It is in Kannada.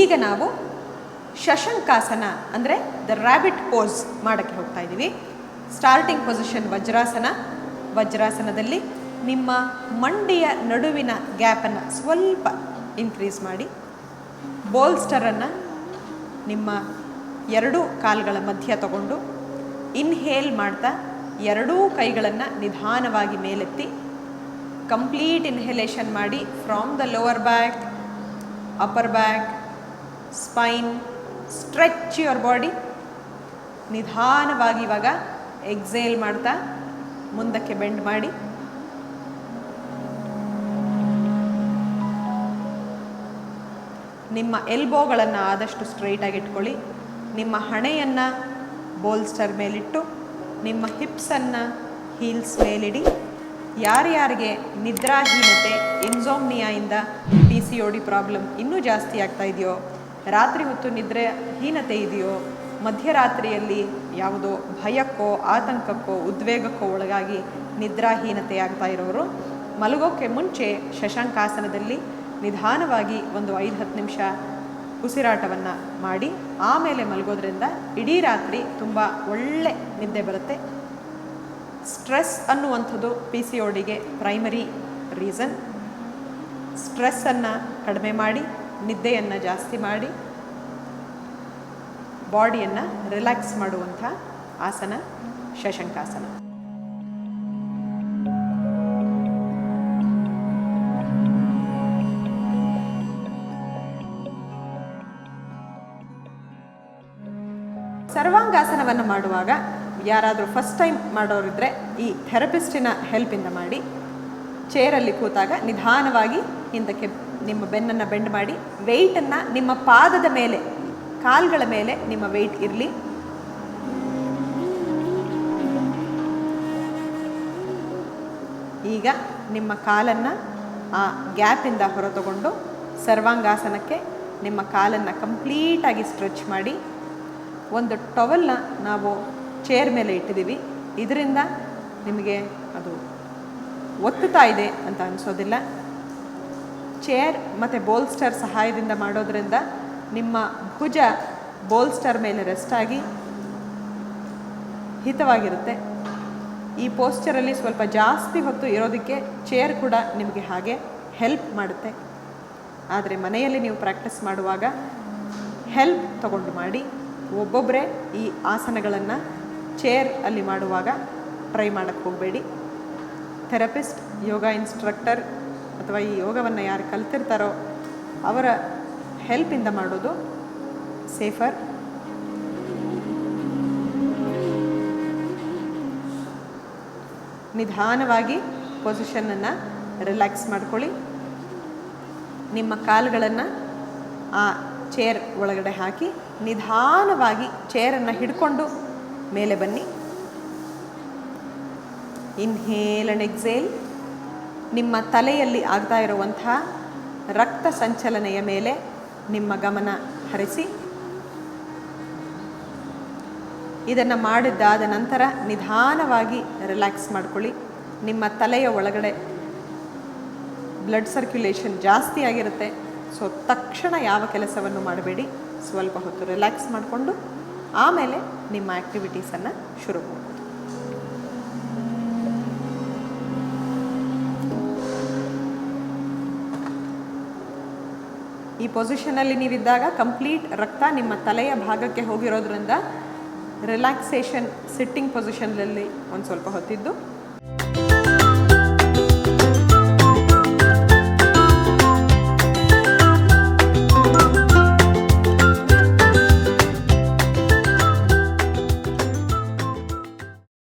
ಈಗ ನಾವು ಶಶಂಕಾಸನ, ಅಂದರೆ ದ ರ್ಯಾಬಿಟ್ ಪೋಸ್ ಮಾಡೋಕ್ಕೆ ಹೋಗ್ತಾ ಇದ್ದೀವಿ ಸ್ಟಾರ್ಟಿಂಗ್ ಪೊಸಿಷನ್ ವಜ್ರಾಸನ. ವಜ್ರಾಸನದಲ್ಲಿ ನಿಮ್ಮ ಮಂಡಿಯ ನಡುವಿನ ಗ್ಯಾಪನ್ನು ಸ್ವಲ್ಪ ಇನ್ಕ್ರೀಸ್ ಮಾಡಿ. ಬೋಲ್ಸ್ಟರನ್ನು ನಿಮ್ಮ ಎರಡೂ ಕಾಲುಗಳ ಮಧ್ಯ ತಗೊಂಡು ಇನ್ಹೇಲ್ ಮಾಡ್ತಾ ಎರಡೂ ಕೈಗಳನ್ನು ನಿಧಾನವಾಗಿ ಮೇಲೆತ್ತಿ ಕಂಪ್ಲೀಟ್ ಇನ್ಹೇಲೇಷನ್ ಮಾಡಿ from the lower back upper back spine stretch your body ನಿಧಾನವಾಗಿ ಇವಾಗ ಎಕ್ಸೇಲ್ ಮಾಡ್ತಾ ಮುಂದಕ್ಕೆ ಬೆಂಡ್ ಮಾಡಿ. ನಿಮ್ಮ ಎಲ್ಬೋಗಳನ್ನು ಆದಷ್ಟು ಸ್ಟ್ರೈಟಾಗಿ ಇಟ್ಕೊಳ್ಳಿ. ನಿಮ್ಮ ಹಣೆಯನ್ನು ಬೋಲ್ಸ್ಟರ್ ಮೇಲಿಟ್ಟು, ನಿಮ್ಮ ಹಿಪ್ಸನ್ನು ಹೀಲ್ಸ್ ಮೇಲಿಡಿ. ಯಾರ್ಯಾರಿಗೆ ನಿದ್ರಾಹೀನತೆ ಇನ್ಸೋಮ್ನಿಯಾಯಿಂದ P C O D problem ಇನ್ನೂ ಜಾಸ್ತಿ ಆಗ್ತಾ ಇದೆಯೋ ರಾತ್ರಿ ಹೊತ್ತು ನಿದ್ರೆ ಹೀನತೆ ಇದೆಯೋ, ಮಧ್ಯರಾತ್ರಿಯಲ್ಲಿ ಯಾವುದೋ ಭಯಕ್ಕೋ, ಆತಂಕಕ್ಕೋ, ಉದ್ವೇಗಕ್ಕೋ ಒಳಗಾಗಿ ನಿದ್ರಾಹೀನತೆ ಆಗ್ತಾ ಇರೋರು ಮಲಗೋಕ್ಕೆ ಮುಂಚೆ ಶಶಾಂಕಾಸನದಲ್ಲಿ ನಿಧಾನವಾಗಿ ಒಂದು ಐದು ಹತ್ತು ನಿಮಿಷ ಉಸಿರಾಟವನ್ನು ಮಾಡಿ, ಆಮೇಲೆ ಮಲಗೋದ್ರಿಂದ ಇಡೀ ರಾತ್ರಿ ತುಂಬ ಒಳ್ಳೆ ನಿದ್ದೆ ಬರುತ್ತೆ. ಸ್ಟ್ರೆಸ್ ಅನ್ನುವಂಥದ್ದು ಪಿ ಸಿ ಒ ಡಿಗೆ ಪ್ರೈಮರಿ ರೀಸನ್ ಸ್ಟ್ರೆಸ್ಸನ್ನು ಕಡಿಮೆ ಮಾಡಿ ನಿದ್ದೆಯನ್ನು ಜಾಸ್ತಿ ಮಾಡಿ, ಬಾಡಿಯನ್ನು ರಿಲ್ಯಾಕ್ಸ್ ಮಾಡುವಂಥ ಆಸನ, ಶಶಂಕಾಸನ. ಸರ್ವಾಂಗಾಸನವನ್ನು ಮಾಡುವಾಗ ಯಾರಾದರೂ ಫಸ್ಟ್ ಟೈಮ್ ಮಾಡೋರಿದ್ದರೆ ಈ ಥೆರಪಿಸ್ಟಿನ ಹೆಲ್ಪಿಂದ ಮಾಡಿ ಚೇರಲ್ಲಿ ಕೂತಾಗ ನಿಧಾನವಾಗಿ ಹಿಂದಕ್ಕೆ ನಿಮ್ಮ ಬೆನ್ನನ್ನು ಬೆಂಡ್ ಮಾಡಿ ವೆಯ್ಟನ್ನು ನಿಮ್ಮ ಪಾದದ ಮೇಲೆ, ಕಾಲ್ಗಳ ಮೇಲೆ ನಿಮ್ಮ ವೆಯ್ಟ್ ಇರಲಿ. ಈಗ ನಿಮ್ಮ ಕಾಲನ್ನು ಆ ಗ್ಯಾಪಿಂದ ಹೊರ ತಗೊಂಡು ಸರ್ವಾಂಗಾಸನಕ್ಕೆ ನಿಮ್ಮ ಕಾಲನ್ನು ಕಂಪ್ಲೀಟಾಗಿ ಸ್ಟ್ರೆಚ್ ಮಾಡಿ, ಒಂದು ಟವಲ್ನ ನಾವು ಚೇರ್ ಮೇಲೆ ಇಟ್ಟಿದ್ದೀವಿ. ಇದರಿಂದ ನಿಮಗೆ ಅದು ಒತ್ತುತ್ತಾ ಇದೆ ಅಂತ ಅನಿಸೋದಿಲ್ಲ. ಚೇರ್ ಮತ್ತು ಬೋಲ್ಸ್ಟರ್ ಸಹಾಯದಿಂದ ಮಾಡೋದ್ರಿಂದ ನಿಮ್ಮ ಭುಜ ಬೋಲ್ಸ್ಟರ್ ಮೇಲೆ ರೆಸ್ಟ್ ಆಗಿ ಹಿತವಾಗಿರುತ್ತೆ. ಈ ಪೋಸ್ಚರಲ್ಲಿ ಸ್ವಲ್ಪ ಜಾಸ್ತಿ ಹೊತ್ತು ಇರೋದಕ್ಕೆ ಚೇರ್ ಕೂಡ ನಿಮಗೆ ಹಾಗೆ ಹೆಲ್ಪ್ ಮಾಡುತ್ತೆ. ಆದರೆ ಮನೆಯಲ್ಲಿ ನೀವು ಪ್ರಾಕ್ಟೀಸ್ ಮಾಡುವಾಗ ಹೆಲ್ಪ್ ತಗೊಂಡು ಮಾಡಿ. ಒಬ್ಬೊಬ್ಬರೇ ಈ ಆಸನಗಳನ್ನು ಚೇರ್ ಅಲ್ಲಿ ಮಾಡುವಾಗ ಟ್ರೈ ಮಾಡೋಕ್ಕೆ ಹೋಗಬೇಡಿ. ಥೆರಪಿಸ್ಟ್ ಯೋಗ ಇನ್ಸ್ಟ್ರಕ್ಟರ್ ಅಥವಾ ಈ ಯೋಗವನ್ನು ಯಾರು ಕಲ್ತಿರ್ತಾರೋ ಅವರ ಹೆಲ್ಪಿಂದ ಮಾಡೋದು ಸೇಫರ್ ನಿಧಾನವಾಗಿ ಪೊಸಿಷನನ್ನು ರಿಲ್ಯಾಕ್ಸ್ ಮಾಡ್ಕೊಳ್ಳಿ. ನಿಮ್ಮ ಕಾಲುಗಳನ್ನು ಆ ಚೇರ್ ಒಳಗಡೆ ಹಾಕಿ, ನಿಧಾನವಾಗಿ ಚೇರನ್ನು ಹಿಡ್ಕೊಂಡು ಮೇಲೆ ಬನ್ನಿ. ಇನ್ಹೇಲ್ ಅಂಡ್ ಎಕ್ಸೇಲ್ ನಿಮ್ಮ ತಲೆಯಲ್ಲಿ ಆಗ್ತಾ ಇರುವಂತಹ ರಕ್ತ ಸಂಚಲನೆಯ ಮೇಲೆ ನಿಮ್ಮ ಗಮನ ಹರಿಸಿ. ಇದನ್ನು ಮಾಡಿದ್ದಾದ ನಂತರ ನಿಧಾನವಾಗಿ ರಿಲ್ಯಾಕ್ಸ್ ಮಾಡ್ಕೊಳ್ಳಿ. ನಿಮ್ಮ ತಲೆಯ ಒಳಗಡೆ ಬ್ಲಡ್ ಸರ್ಕ್ಯುಲೇಷನ್ ಜಾಸ್ತಿ ಆಗಿರುತ್ತೆ. ಸೊ ತಕ್ಷಣ ಯಾವ ಕೆಲಸವನ್ನು ಮಾಡಬೇಡಿ. ಸ್ವಲ್ಪ ಹೊತ್ತು ರಿಲ್ಯಾಕ್ಸ್ ಮಾಡಿಕೊಂಡು ಆಮೇಲೆ ನಿಮ್ಮ ಆ್ಯಕ್ಟಿವಿಟೀಸನ್ನು ಶುರು ಮಾಡ್ಬೋದು ಈ ಪೊಸಿಷನಲ್ಲಿ ನೀವಿದ್ದಾಗ ಕಂಪ್ಲೀಟ್ ರಕ್ತ ನಿಮ್ಮ ತಲೆಯ ಭಾಗಕ್ಕೆ ಹೋಗಿರೋದ್ರಿಂದ ರಿಲ್ಯಾಕ್ಸೇಷನ್ ಸಿಟ್ಟಿಂಗ್ ಪೊಸಿಷನ್ನಲ್ಲಿ ಒಂದು ಸ್ವಲ್ಪ ಹೊತ್ತಿದ್ದು.